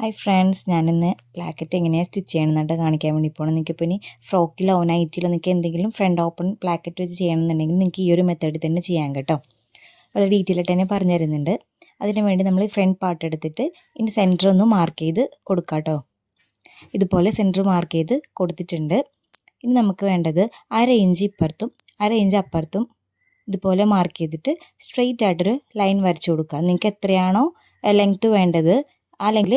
Hi friends ഞാനിന്ന് placket എങ്ങനെയാണ് stitch ചെയ്യണമെന്നിട്ട് കാണിക്കാൻ വേണ്ടി പോകണം നിങ്ങൾക്കിപ്പോൾ ഇനി ഫ്രോക്കിലോ നൈറ്റിലോ നിങ്ങൾക്ക് എന്തെങ്കിലും ഫ്രണ്ട് ഓപ്പൺ പ്ലാക്കറ്റ് വെച്ച് ചെയ്യണമെന്നുണ്ടെങ്കിൽ നിങ്ങൾക്ക് ഈ ഒരു മെത്തേഡിൽ തന്നെ ചെയ്യാൻ കേട്ടോ. വളരെ ഡീറ്റെയിൽ തന്നെ പറഞ്ഞു തരുന്നുണ്ട്. അതിന് വേണ്ടി നമ്മൾ ഫ്രണ്ട് പാർട്ട് എടുത്തിട്ട് ഇനി സെന്റർ ഒന്ന് മാർക്ക് ചെയ്ത് കൊടുക്കാം കേട്ടോ ഇതുപോലെ സെന്റർ മാർക്ക് ചെയ്ത് കൊടുത്തിട്ടുണ്ട്. ഇനി നമുക്ക് വേണ്ടത് അര ഇഞ്ച് ഇപ്പുറത്തും അര ഇഞ്ച് അപ്പുറത്തും ഇതുപോലെ മാർക്ക് ചെയ്തിട്ട് സ്ട്രെയിറ്റ് ആയിട്ടൊരു ലൈൻ വരച്ചു കൊടുക്കുക നിങ്ങൾക്ക് എത്രയാണോ ലെങ്ത്ത് വേണ്ടത് അല്ലെങ്കിൽ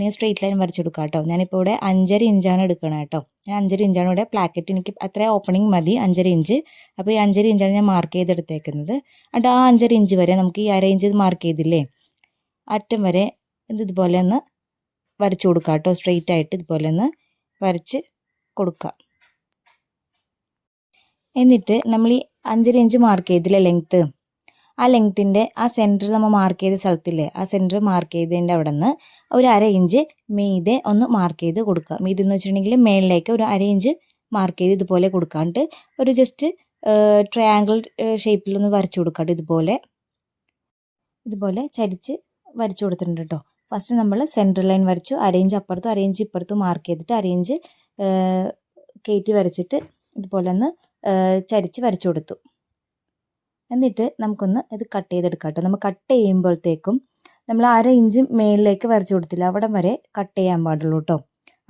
നിങ്ങൾ സ്ട്രെയിറ്റ് ലൈൻ വരച്ചു കൊടുക്കുക കേട്ടോ. ഞാനിപ്പോൾ ഇവിടെ അഞ്ചര ഇഞ്ചാണ് എടുക്കണം കേട്ടോ. ഞാൻ അഞ്ചര ഇഞ്ചാണ് ഇവിടെ പ്ലാക്കറ്റ് എനിക്ക് അത്ര ഓപ്പണിംഗ് മതി അഞ്ചര ഇഞ്ച് അപ്പോൾ ഈ അഞ്ചര ഇഞ്ചാണ് ഞാൻ മാർക്ക് ചെയ്തെടുത്തേക്കുന്നത്. എന്നിട്ട് ആ അഞ്ചര ഇഞ്ച് വരെ നമുക്ക് ഈ അര ഇഞ്ച് മാർക്ക് ചെയ്തില്ലേ? അറ്റം വരെ ഇത് ഇതുപോലെ ഒന്ന് വരച്ചു കൊടുക്കുക കേട്ടോ. സ്ട്രെയിറ്റ് ആയിട്ട് ഇതുപോലെ ഒന്ന് വരച്ച് കൊടുക്കുക എന്നിട്ട് നമ്മൾ ഈ അഞ്ചര ഇഞ്ച് മാർക്ക് ചെയ്തില്ലേ ലെങ്ത്ത് ആ ലെങ്ത്തിന്റെ ആ സെന്റർ നമ്മൾ മാർക്ക് ചെയ്ത സ്ഥലത്തില്ലേ ആ സെന്റർ മാർക്ക് ചെയ്തതിന്റെ അവിടെ നിന്ന് ഒരു അര ഇഞ്ച് മീതെ ഒന്ന് മാർക്ക് ചെയ്ത് കൊടുക്കുക. മീതെ എന്ന് വെച്ചിട്ടുണ്ടെങ്കിൽ മേളിലേക്ക് ഒരു അര ഇഞ്ച് മാർക്ക് ചെയ്ത് ഇതുപോലെ കൊടുക്കാണ്ട് ഒരു ജസ്റ്റ് ട്രയാങ്കിൾ ഷേപ്പിലൊന്ന് വരച്ചു കൊടുക്കാണ്ട് ഇതുപോലെ. ഇതുപോലെ ചരിച്ച് വരച്ചു കൊടുത്തിട്ടുണ്ട് കേട്ടോ. ഫസ്റ്റ് നമ്മൾ സെന്റർ ലൈൻ വരച്ചു. അരയിഞ്ച് അപ്പുറത്തും ഇഞ്ച് ഇപ്പുറത്തും മാർക്ക് ചെയ്തിട്ട് അരയിഞ്ച് കയറ്റി വരച്ചിട്ട് ഇതുപോലെ ഒന്ന് ചരിച്ച് വരച്ചു കൊടുത്തു. എന്നിട്ട് നമുക്കൊന്ന് ഇത് കട്ട് ചെയ്തെടുക്കാം കേട്ടോ നമ്മൾ കട്ട് ചെയ്യുമ്പോഴത്തേക്കും നമ്മൾ അര ഇഞ്ച് മേളിലേക്ക് വരച്ചു കൊടുത്തില്ല. അവിടെ വരെ കട്ട് ചെയ്യാൻ പാടുള്ളൂ കേട്ടോ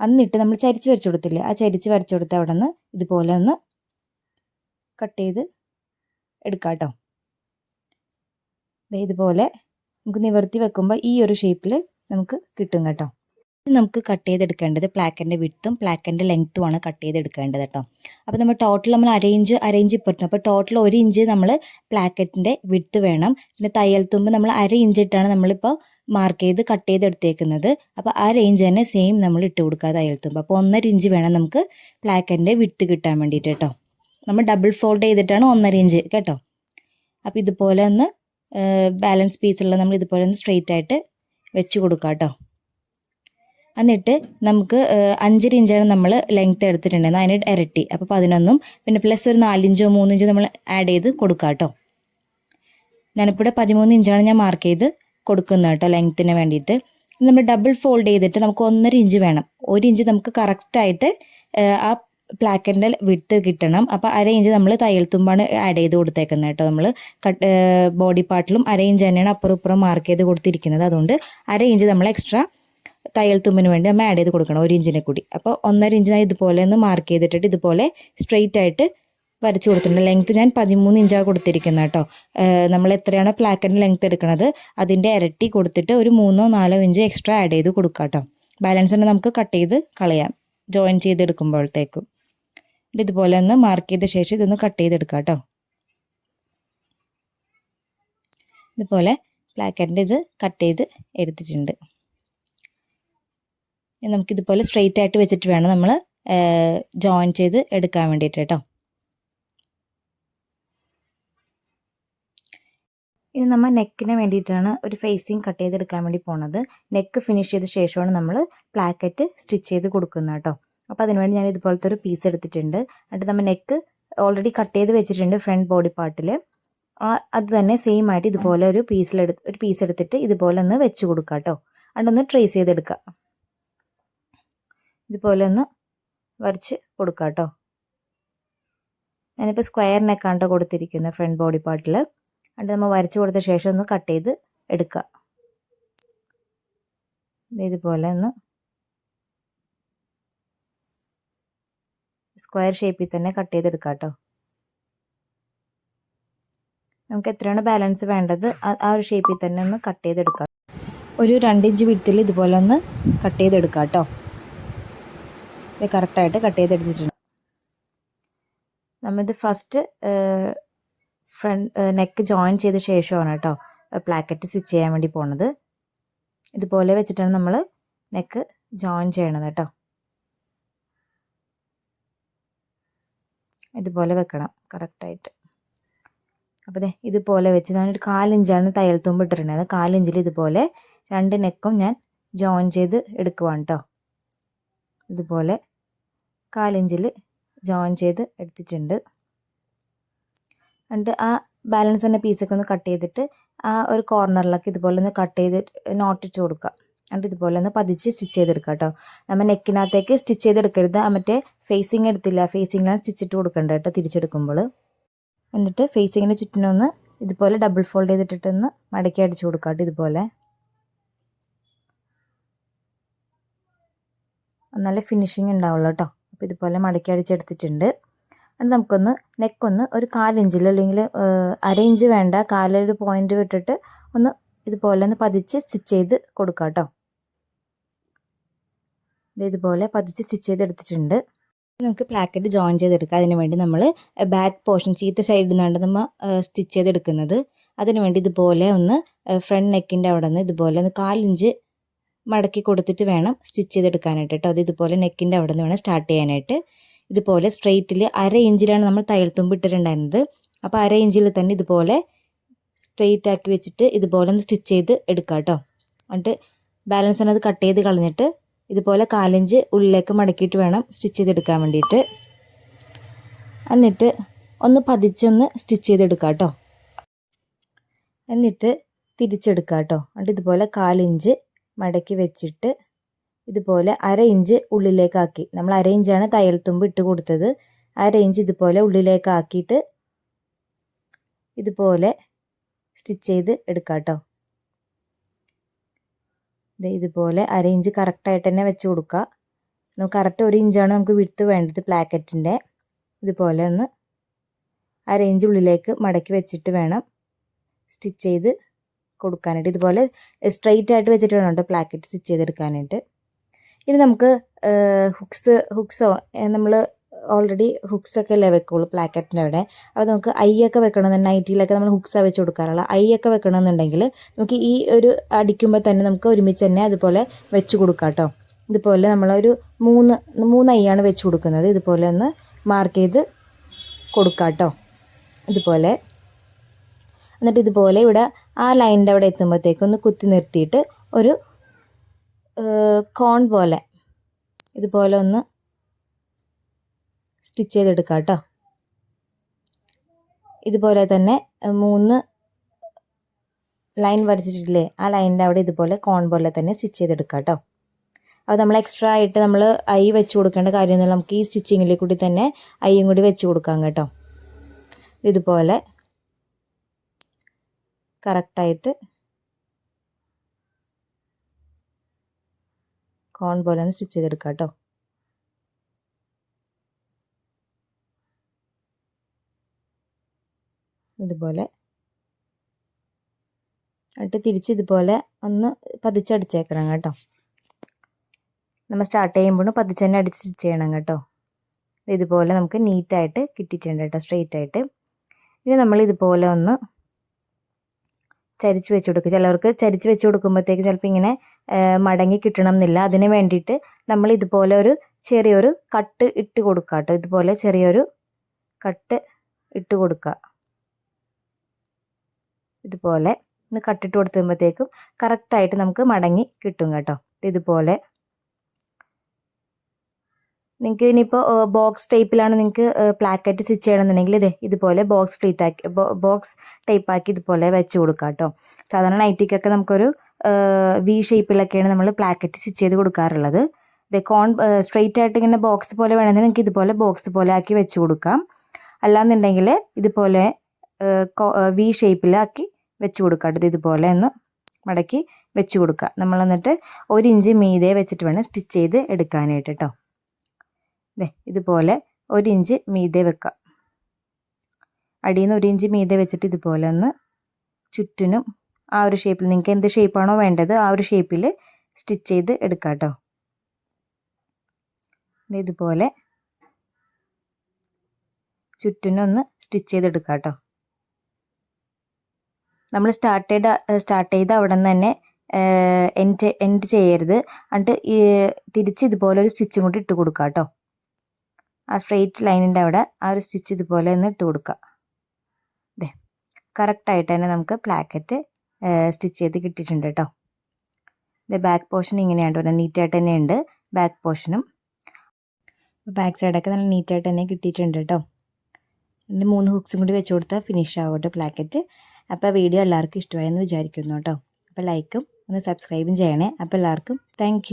എന്നിട്ട് നമ്മൾ ചരിച്ച് വരച്ചു കൊടുത്തില്ലേ? ആ ചരിച്ച് വരച്ചു കൊടുത്ത അവിടെ നിന്ന് ഇതുപോലെ ഒന്ന് കട്ട് ചെയ്ത് എടുക്കാം കേട്ടോ ഇതുപോലെ നമുക്ക് നിവർത്തി വെക്കുമ്പോൾ ഈ ഒരു ഷേപ്പിൽ നമുക്ക് കിട്ടും കേട്ടോ. നമുക്ക് കട്ട് ചെയ്തെടുക്കേണ്ടത് പ്ലാക്കന്റെ വിട്ടും പ്ലാക്കന്റെ ലെങ്ത്തുമാണ് കട്ട് ചെയ്തെടുക്കേണ്ടത് കേട്ടോ അപ്പോൾ നമ്മൾ ടോട്ടൽ നമ്മൾ അരയിഞ്ച് അരയിഞ്ച് ഇപ്പുറത്തും അപ്പോൾ ടോട്ടൽ ഒരു ഇഞ്ച് നമ്മൾ പ്ലാക്കറ്റിന്റെ വിട്ട് വേണം. പിന്നെ തയ്യൽ തുമ്പ് നമ്മൾ അര ഇഞ്ച് ഇട്ടാണ് നമ്മളിപ്പോൾ മാർക്ക് ചെയ്ത് കട്ട് ചെയ്തെടുത്തേക്കുന്നത്. അപ്പോൾ ആ റേഞ്ച് തന്നെ സെയിം നമ്മൾ ഇട്ട് കൊടുക്കുക തയ്യൽ തുമ്പ്. അപ്പോൾ ഒന്നര ഇഞ്ച് വേണം നമുക്ക് പ്ലാക്കന്റെ വിട്ട് കിട്ടാൻ വേണ്ടിയിട്ട് കേട്ടോ നമ്മൾ ഡബിൾ ഫോൾഡ് ചെയ്തിട്ടാണ് ഒന്നര ഇഞ്ച് കേട്ടോ? അപ്പോൾ ഇതുപോലെ ഒന്ന് ബാലൻസ് പീസുള്ള നമ്മൾ ഇതുപോലെ ഒന്ന് സ്ട്രെയിറ്റ് ആയിട്ട് വെച്ച് കൊടുക്കാം കേട്ടോ എന്നിട്ട് നമുക്ക് അഞ്ചര ഇഞ്ചാണ് നമ്മൾ ലെങ്ത് എടുത്തിട്ടുണ്ടായിരുന്നത്. അതിന് ഇരട്ടി. അപ്പോൾ പതിനൊന്നും പിന്നെ പ്ലസ് ഒരു നാലിഞ്ചോ മൂന്നിഞ്ചോ നമ്മൾ ആഡ് ചെയ്ത് കൊടുക്കാം കേട്ടോ ഞാനിപ്പോൾ പതിമൂന്ന് ഇഞ്ചാണ് ഞാൻ മാർക്ക് ചെയ്ത് കൊടുക്കുന്നത് കേട്ടോ ലെങ്ത്തിന് വേണ്ടിയിട്ട്. നമ്മൾ ഡബിൾ ഫോൾഡ് ചെയ്തിട്ട് നമുക്ക് ഒന്നര ഇഞ്ച് വേണം. ഒരു ഇഞ്ച് നമുക്ക് കറക്റ്റായിട്ട് ആ പ്ലാക്കറ്റിന്റെ വിട്ട് കിട്ടണം. അപ്പോൾ അര ഇഞ്ച് നമ്മൾ തയ്യൽ തുമ്പാണ് ആഡ് ചെയ്ത് കൊടുത്തേക്കുന്നത് കേട്ടോ നമ്മൾ കട്ട് ബോഡി പാർട്ടിലും അര ഇഞ്ച് തന്നെയാണ് അപ്പുറം ഇപ്പുറം മാർക്ക് ചെയ്ത് കൊടുത്തിരിക്കുന്നത്. അതുകൊണ്ട് അര ഇഞ്ച് നമ്മൾ എക്സ്ട്രാ തയ്യൽ തുമ്പിന് വേണ്ടി നമ്മൾ ആഡ് ചെയ്ത് കൊടുക്കണം ഒരു ഇഞ്ചിനെ കൂടി. അപ്പോൾ ഒന്നര ഇഞ്ചിനായി ഇതുപോലെ ഒന്ന് മാർക്ക് ചെയ്തിട്ടിട്ട് ഇതുപോലെ സ്ട്രെയിറ്റ് ആയിട്ട് വരച്ച് കൊടുത്തിട്ടുണ്ട്. ലെങ്ത്ത് ഞാൻ പതിമൂന്ന് ഇഞ്ചാണ് കൊടുത്തിരിക്കുന്നത് കേട്ടോ. നമ്മൾ എത്രയാണ് പ്ലാക്കറ്റിന് ലെങ്ത്ത് എടുക്കുന്നത് അതിന്റെ ഇരട്ടി കൊടുത്തിട്ട് ഒരു മൂന്നോ നാലോ ഇഞ്ച് എക്സ്ട്രാ ആഡ് ചെയ്ത് കൊടുക്കുക കേട്ടോ. ബാലൻസ് ഉണ്ട് നമുക്ക് കട്ട് ചെയ്ത് കളയാം ജോയിൻ ചെയ്തെടുക്കുമ്പോഴത്തേക്കും. ഇതുപോലെ ഒന്ന് മാർക്ക് ചെയ്ത ശേഷം ഇതൊന്ന് കട്ട് ചെയ്തെടുക്കാം കേട്ടോ. ഇതുപോലെ പ്ലാക്കറ്റിന്റെ ഇത് കട്ട് ചെയ്ത് എടുത്തിട്ടുണ്ട്. നമുക്കിതുപോലെ സ്ട്രെയിറ്റ് ആയിട്ട് വെച്ചിട്ട് വേണം നമ്മൾ ജോയിൻ ചെയ്ത് എടുക്കാൻ വേണ്ടിയിട്ട് കേട്ടോ. ഇനി നമ്മൾ നെക്കിന് വേണ്ടിയിട്ടാണ് ഒരു ഫേസിങ് കട്ട് ചെയ്തെടുക്കാൻ വേണ്ടി പോണത്. നെക്ക് ഫിനിഷ് ചെയ്ത ശേഷമാണ് നമ്മൾ പ്ലാക്കറ്റ് സ്റ്റിച്ച് ചെയ്ത് കൊടുക്കുന്നത് കേട്ടോ. അപ്പോൾ അതിനുവേണ്ടി ഞാൻ ഇതുപോലത്തെ ഒരു പീസ് എടുത്തിട്ടുണ്ട്. എന്നിട്ട് നമ്മൾ നെക്ക് ഓൾറെഡി കട്ട് ചെയ്ത് വെച്ചിട്ടുണ്ട് ഫ്രണ്ട് ബോഡി പാർട്ടിൽ അത് തന്നെ സെയിം ആയിട്ട് ഇതുപോലെ ഒരു പീസിലെടുത്ത് ഒരു പീസ് എടുത്തിട്ട് ഇതുപോലെ ഒന്ന് വെച്ച് കൊടുക്കാം കേട്ടോ അതൊന്ന് ട്രേസ് ചെയ്തെടുക്കുക ഇതുപോലെ ഒന്ന് വരച്ച് കൊടുക്കാം കേട്ടോ ഞാനിപ്പോൾ കണ്ടോ കൊടുത്തിരിക്കുന്നത് ഫ്രണ്ട് ബോഡി പാർട്ടിൽ അത് നമ്മൾ വരച്ച് കൊടുത്ത ശേഷം ഒന്ന് കട്ട് ചെയ്ത് എടുക്കുക ഇതുപോലെ ഒന്ന് സ്ക്വയർ ഷേപ്പിൽ തന്നെ കട്ട് ചെയ്തെടുക്കാം കേട്ടോ നമുക്ക് എത്രയാണ് ബാലൻസ് വേണ്ടത്? ആ ഒരു ഷേപ്പിൽ തന്നെ ഒന്ന് കട്ട് ചെയ്തെടുക്കാം ഒരു രണ്ടിഞ്ച് വിടത്തിൽ ഇതുപോലെ ഒന്ന് കട്ട് ചെയ്തെടുക്കാം കേട്ടോ ഇത് കറക്റ്റായിട്ട് കട്ട് ചെയ്തെടുത്തിട്ടുണ്ട്. നമ്മളിത് ഫസ്റ്റ് ഫ്രണ്ട് നെക്ക് ജോയിൻ ചെയ്ത ശേഷമാണ് കേട്ടോ പ്ലാക്കറ്റ് സ്റ്റിച്ച് ചെയ്യാൻ വേണ്ടി പോണത്. ഇതുപോലെ വെച്ചിട്ടാണ് നമ്മൾ നെക്ക് ജോയിൻ ചെയ്യണത് കേട്ടോ. ഇതുപോലെ വെക്കണം കറക്റ്റായിട്ട്. അപ്പോൾ ദേ ഇതുപോലെ വെച്ച് ഞാനൊരു കാലിഞ്ചാണ് തയ്യൽ തുമ്പ് കാലിഞ്ചിൽ ഇതുപോലെ രണ്ട് നെക്കും ഞാൻ ജോയിൻ ചെയ്ത് എടുക്കുവാണ് കേട്ടോ. ഇതുപോലെ കാലിഞ്ചിൽ ജോയിൻ ചെയ്ത് എടുത്തിട്ടുണ്ട്. എന്നിട്ട് ആ ബാലൻസ് വന്ന പീസൊക്കെ ഒന്ന് കട്ട് ചെയ്തിട്ട് ആ ഒരു കോർണറിലൊക്കെ ഇതുപോലെ ഒന്ന് കട്ട് ചെയ്ത് നോട്ടിട്ട് കൊടുക്കുക. എന്നിട്ട് ഇതുപോലെ ഒന്ന് പതിച്ച് സ്റ്റിച്ച് ചെയ്തെടുക്കുക കേട്ടോ. നമ്മൾ നെക്കിനകത്തേക്ക് സ്റ്റിച്ച് ചെയ്തെടുക്കരുത്. ആ മറ്റേ ഫേസിങ് എടുത്തില്ല. ഫേസിങ്ങിലാണ് സ്റ്റിച്ചിട്ട് കൊടുക്കേണ്ടത് കേട്ടോ തിരിച്ചെടുക്കുമ്പോൾ. എന്നിട്ട് ഫേസിങ്ങിന് ചുറ്റിനൊന്ന് ഇതുപോലെ ഡബിൾ ഫോൾഡ് ചെയ്തിട്ടിട്ടൊന്ന് മടക്കി അടിച്ചു കൊടുക്കുക കേട്ടോ ഇതുപോലെ. നല്ല ഫിനിഷിങ് ഉണ്ടാവുള്ളൂ കേട്ടോ അപ്പോൾ ഇതുപോലെ മടക്കി അടിച്ചെടുത്തിട്ടുണ്ട്. അത് നമുക്കൊന്ന് നെക്കൊന്ന് ഒരു കാലിഞ്ചിൽ അല്ലെങ്കിൽ അര ഇഞ്ച് വേണ്ട കാലൊരു പോയിന്റ് വിട്ടിട്ട് ഒന്ന് ഇതുപോലെ ഒന്ന് പതിച്ച് സ്റ്റിച്ച് ചെയ്ത് കൊടുക്കാം കേട്ടോ ഇതുപോലെ പതിച്ച് സ്റ്റിച്ച് ചെയ്തെടുത്തിട്ടുണ്ട് നമുക്ക് പ്ലാക്കറ്റ് ജോയിൻ ചെയ്തെടുക്കാം. അതിന് വേണ്ടി നമ്മൾ ബാക്ക് പോർഷൻ ചീത്ത സൈഡിൽ നിന്നാണ് നമ്മൾ സ്റ്റിച്ച് ചെയ്തെടുക്കുന്നത്. അതിനുവേണ്ടി ഇതുപോലെ ഒന്ന് ഫ്രണ്ട് നെക്കിന്റെ അവിടെ നിന്ന് ഇതുപോലെ ഒന്ന് കാലിഞ്ച് മടക്കി കൊടുത്തിട്ട് വേണം സ്റ്റിച്ച് ചെയ്തെടുക്കാനായിട്ട് കേട്ടോ. അത് ഇതുപോലെ നെക്കിന്റെ അവിടെ നിന്ന് വേണം സ്റ്റാർട്ട് ചെയ്യാനായിട്ട്. ഇതുപോലെ സ്ട്രെയിറ്റിൽ അര ഇഞ്ചിലാണ് നമ്മൾ തയ്യൽ തുമ്പ് ഇട്ടിട്ടുണ്ടായിരുന്നത്. അപ്പോൾ അര ഇഞ്ചിൽ തന്നെ ഇതുപോലെ സ്ട്രെയിറ്റ് ആക്കി വെച്ചിട്ട് ഇതുപോലെ ഒന്ന് സ്റ്റിച്ച് ചെയ്ത് എടുക്കാം കേട്ടോ. എന്നിട്ട് ബാലൻസ് ആണ് അത് കട്ട് ചെയ്ത് കളഞ്ഞിട്ട് ഇതുപോലെ കാലിഞ്ച് ഉള്ളിലേക്ക് മടക്കിയിട്ട് വേണം സ്റ്റിച്ച് ചെയ്തെടുക്കാൻ വേണ്ടിയിട്ട്. എന്നിട്ട് ഒന്ന് പതിച്ചൊന്ന് സ്റ്റിച്ച് ചെയ്തെടുക്കാം കേട്ടോ. എന്നിട്ട് തിരിച്ചെടുക്കാം കേട്ടോ. എന്നിട്ട് ഇതുപോലെ കാലിഞ്ച് മടക്കി വെച്ചിട്ട് ഇതുപോലെ അര ഇഞ്ച് ഉള്ളിലേക്കാക്കി. നമ്മൾ അര ഇഞ്ചാണ് തയ്യൽ തുമ്പ് ഇട്ട് കൊടുത്തത്. അര ഇഞ്ച് ഇതുപോലെ ഉള്ളിലേക്കാക്കിയിട്ട് ഇതുപോലെ സ്റ്റിച്ച് ചെയ്ത് എടുക്കാം കേട്ടോ ഇതുപോലെ അര ഇഞ്ച് കറക്റ്റായിട്ട് തന്നെ വെച്ച് കൊടുക്കുക നമുക്ക് കറക്റ്റ് ഒരു ഇഞ്ചാണ് നമുക്ക് വിടുത്ത് വേണ്ടത് പ്ലാക്കറ്റിന്റെ ഇതുപോലെ ഒന്ന് അര ഇഞ്ച് ഉള്ളിലേക്ക് മടക്കി വെച്ചിട്ട് വേണം സ്റ്റിച്ച് ചെയ്ത് കൊടുക്കാനായിട്ട്. ഇതുപോലെ സ്ട്രെയിറ്റ് ആയിട്ട് വെച്ചിട്ട് വേണം കേട്ടോ പ്ലാക്കറ്റ് സ്റ്റിച്ച് ചെയ്തെടുക്കാനായിട്ട്. ഇനി നമുക്ക് ഹുക്സ് ഹുക്സോ നമ്മൾ ഓൾറെഡി ഹുക്സൊക്കെ അല്ലേ വെക്കുള്ളൂ പ്ലാക്കറ്റിന്റെ അവിടെ. അപ്പോൾ നമുക്ക് ഐ ഒക്കെ വെക്കണമെന്നുണ്ടെങ്കിൽ നൈറ്റിയിലൊക്കെ നമ്മൾ ഹുക്സാണ് വെച്ച് കൊടുക്കാറുള്ള ഒക്കെ വെക്കണമെന്നുണ്ടെങ്കിൽ നമുക്ക് ഈ ഒരു അടിക്കുമ്പോൾ തന്നെ നമുക്ക് ഒരുമിച്ച് തന്നെ അതുപോലെ വെച്ച് കൊടുക്കാം കേട്ടോ ഇതുപോലെ നമ്മളൊരു മൂന്ന് മൂന്ന് ഐയാണ് വെച്ച് കൊടുക്കുന്നത്. ഇതുപോലെ ഒന്ന് മാർക്ക് ചെയ്ത് കൊടുക്കാം കേട്ടോ ഇതുപോലെ എന്നിട്ട് ഇതുപോലെ ഇവിടെ ആ ലൈനിന്റെ അവിടെ എത്തുമ്പോഴത്തേക്കും ഒന്ന് കുത്തി നിർത്തിയിട്ട് ഒരു കോൺ പോലെ ഇതുപോലെ ഒന്ന് സ്റ്റിച്ച് ചെയ്തെടുക്കാം കേട്ടോ. ഇതുപോലെ തന്നെ മൂന്ന് ലൈൻ വരച്ചിട്ടില്ലേ ആ ലൈനിന്റെ അവിടെ ഇതുപോലെ കോൺ പോലെ തന്നെ സ്റ്റിച്ച് ചെയ്തെടുക്കാം കേട്ടോ. അത് നമ്മൾ എക്സ്ട്രാ ആയിട്ട് നമ്മൾ ഐ വെച്ച് കൊടുക്കേണ്ട കാര്യമൊന്നുമില്ല. നമുക്ക് ഈ സ്റ്റിച്ചിങ്ങിൽ കൂടി തന്നെ ഐയും കൂടി വെച്ച് കൊടുക്കാം കേട്ടോ. ഇതുപോലെ കറക്റ്റായിട്ട് കോൺ പോലെ ഒന്ന് സ്റ്റിച്ച് ചെയ്തെടുക്കാം കേട്ടോ. ഇതുപോലെ. എന്നിട്ട് തിരിച്ച് ഇതുപോലെ ഒന്ന് പതിച്ചടിച്ചേക്കണം കേട്ടോ. നമ്മൾ സ്റ്റാർട്ട് ചെയ്യുമ്പോൾ പതിച്ച് തന്നെ അടിച്ച് സ്റ്റിച്ച് ചെയ്യണം കേട്ടോ. ഇതുപോലെ നമുക്ക് നീറ്റായിട്ട് കിട്ടിയിട്ടുണ്ട് കേട്ടോ സ്ട്രെയിറ്റ് ആയിട്ട്. ഇനി നമ്മൾ ഇതുപോലെ ഒന്ന് ചരിച്ച് വെച്ച് കൊടുക്കുക ചിലവർക്ക് ചരിച്ച് വെച്ച് കൊടുക്കുമ്പോഴത്തേക്ക് ചിലപ്പോൾ ഇങ്ങനെ മടങ്ങി കിട്ടണം എന്നില്ല അതിന് വേണ്ടിയിട്ട് നമ്മൾ ഇതുപോലെ ഒരു ചെറിയൊരു കട്ട് ഇട്ട് കൊടുക്കുക കേട്ടോ ഇതുപോലെ ചെറിയൊരു കട്ട് ഇട്ട് കൊടുക്കുക ഇതുപോലെ ഒന്ന് കട്ടിട്ട് കൊടുത്തുമ്പോഴത്തേക്കും കറക്റ്റായിട്ട് നമുക്ക് മടങ്ങി കിട്ടും കേട്ടോ. ഇതുപോലെ നിങ്ങൾക്ക് ഇനിയിപ്പോൾ ബോക്സ് ടൈപ്പിലാണ് നിങ്ങൾക്ക് പ്ലാക്കറ്റ് സ്റ്റിച്ച് ചെയ്യണമെന്നുണ്ടെങ്കിൽ ഇതേ ഇതുപോലെ ബോക്സ് ഫ്ലീറ്റ് ആക്കി ബോക്സ് ടൈപ്പ് ആക്കി ഇതുപോലെ വെച്ച് കൊടുക്കാം കേട്ടോ സാധാരണ നൈറ്റിക്കൊക്കെ നമുക്കൊരു വി ഷേപ്പിലൊക്കെയാണ് നമ്മൾ പ്ലാക്കറ്റ് സ്റ്റിച്ച് ചെയ്ത് കൊടുക്കാറുള്ളത്. ഇതേ കോൺ സ്ട്രെയിറ്റ് ആയിട്ട് ഇങ്ങനെ ബോക്സ് പോലെ വേണമെങ്കിൽ നിങ്ങൾക്ക് ഇതുപോലെ ബോക്സ് പോലെ ആക്കി വെച്ച് കൊടുക്കാം. അല്ലാന്നുണ്ടെങ്കിൽ ഇതുപോലെ വി ഷേപ്പിലാക്കി വെച്ച് കൊടുക്കാം ഇത് ഇതുപോലെ ഒന്ന് മടക്കി വെച്ച് കൊടുക്കുക നമ്മൾ എന്നിട്ട് ഒരു ഇഞ്ച് മീതെ വെച്ചിട്ട് വേണം സ്റ്റിച്ച് ചെയ്ത് എടുക്കാനായിട്ട് കേട്ടോ ഇതുപോലെ ഒരു ഇഞ്ച് മീതെ വെക്കാം. അടിയിൽ നിന്ന് ഒരു ഇഞ്ച് മീതെ വെച്ചിട്ട് ഇതുപോലെ ഒന്ന് ചുറ്റിനും ആ ഒരു ഷേപ്പിൽ നിങ്ങൾക്ക് എന്ത് ഷേപ്പാണോ വേണ്ടത് ആ ഒരു ഷേപ്പിൽ സ്റ്റിച്ച് ചെയ്ത് എടുക്കാം കേട്ടോ ഇതുപോലെ ചുറ്റിനൊന്ന് സ്റ്റിച്ച് ചെയ്തെടുക്കാം കേട്ടോ നമ്മൾ സ്റ്റാർട്ട് ചെയ്ത സ്റ്റാർട്ട് ചെയ്ത അവിടെ നിന്ന് തന്നെ എൻഡ് എൻഡ് ചെയ്യരുത്. എന്നിട്ട് തിരിച്ച് ഇതുപോലെ ഒരു സ്റ്റിച്ചും കൂടി ഇട്ട് കൊടുക്കാം കേട്ടോ ആ സ്ട്രെയിറ്റ് ലൈനിന്റെ അവിടെ ആ ഒരു സ്റ്റിച്ച് ഇതുപോലെ ഒന്ന് ഇട്ട് കൊടുക്കുക അതെ കറക്റ്റായിട്ട് തന്നെ നമുക്ക് പ്ലാക്കറ്റ് സ്റ്റിച്ച് ചെയ്ത് കിട്ടിയിട്ടുണ്ട് കേട്ടോ ഇത് ബാക്ക് പോർഷൻ ഇങ്ങനെയാണ് വരുന്നത് നീറ്റായിട്ട് തന്നെ ഉണ്ട് ബാക്ക് പോർഷനും ബാക്ക് സൈഡൊക്കെ നല്ല നീറ്റായിട്ട് തന്നെ കിട്ടിയിട്ടുണ്ട് കേട്ടോ ഇതിന്റെ മൂന്ന് ഹുക്സും കൂടി വെച്ച് കൊടുത്താൽ ഫിനിഷ് ആവും കേട്ടോ പ്ലാക്കറ്റ് അപ്പോൾ വീഡിയോ എല്ലാവർക്കും ഇഷ്ടമായെന്ന് വിചാരിക്കുന്നു കേട്ടോ അപ്പോൾ ലൈക്കും ഒന്ന് സബ്സ്ക്രൈബും ചെയ്യണേ. അപ്പോൾ എല്ലാവർക്കും താങ്ക്